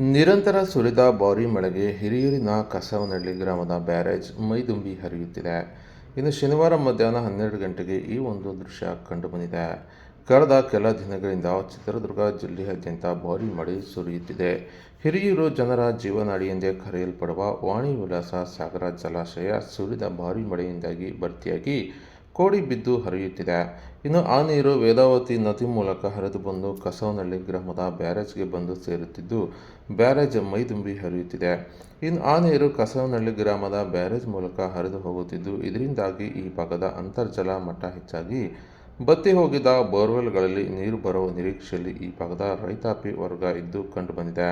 ನಿರಂತರ ಸುರಿದ ಭಾರಿ ಮಳೆಗೆ ಹಿರಿಯೂರಿನ ಕಸವನಹಳ್ಳಿ ಗ್ರಾಮದ ಬ್ಯಾರೇಜ್ ಮೈದುಂಬಿ ಹರಿಯುತ್ತಿದೆ. ಇನ್ನು ಶನಿವಾರ ಮಧ್ಯಾಹ್ನ ಹನ್ನೆರಡು ಗಂಟೆಗೆ ಈ ಒಂದು ದೃಶ್ಯ ಕಂಡುಬಂದಿದೆ. ಕಳೆದ ಕೆಲ ದಿನಗಳಿಂದ ಚಿತ್ರದುರ್ಗ ಜಿಲ್ಲೆಯಾದ್ಯಂತ ಭಾರೀ ಮಳೆ ಸುರಿಯುತ್ತಿದೆ. ಹಿರಿಯೂರು ಜನರ ಜೀವನಾಡಿ ಎಂದೇ ಕರೆಯಲ್ಪಡುವ ವಾಣಿ ವಿಲಾಸ ಸಾಗರ ಜಲಾಶಯ ಸುರಿದ ಭಾರೀ ಮಳೆಯಿಂದಾಗಿ ಭರ್ತಿಯಾಗಿ ಕೋಡಿ ಬಿದ್ದು ಹರಿಯುತ್ತಿದೆ. ಇನ್ನು ಆ ನೀರು ವೇದಾವತಿ ನದಿ ಮೂಲಕ ಹರಿದು ಬಂದು ಕಸವನಹಳ್ಳಿ ಗ್ರಾಮದ ಬ್ಯಾರೇಜ್ಗೆ ಬಂದು ಸೇರುತ್ತಿದ್ದು, ಬ್ಯಾರೇಜ್ ಮೈದುಂಬಿ ಹರಿಯುತ್ತಿದೆ. ಇನ್ನು ಆ ನೀರು ಕಸವನಹಳ್ಳಿ ಗ್ರಾಮದ ಬ್ಯಾರೇಜ್ ಮೂಲಕ ಹರಿದು ಹೋಗುತ್ತಿದ್ದು, ಇದರಿಂದಾಗಿ ಈ ಭಾಗದ ಅಂತರ್ಜಲ ಮಟ್ಟ ಹೆಚ್ಚಾಗಿ ಬತ್ತಿ ಹೋಗಿದ ಬೋರ್ವೆಲ್ಗಳಲ್ಲಿ ನೀರು ಬರುವ ನಿರೀಕ್ಷೆಯಲ್ಲಿ ಈ ಭಾಗದ ರೈತಾಪಿ ವರ್ಗ ಇದ್ದು ಕಂಡುಬಂದಿದೆ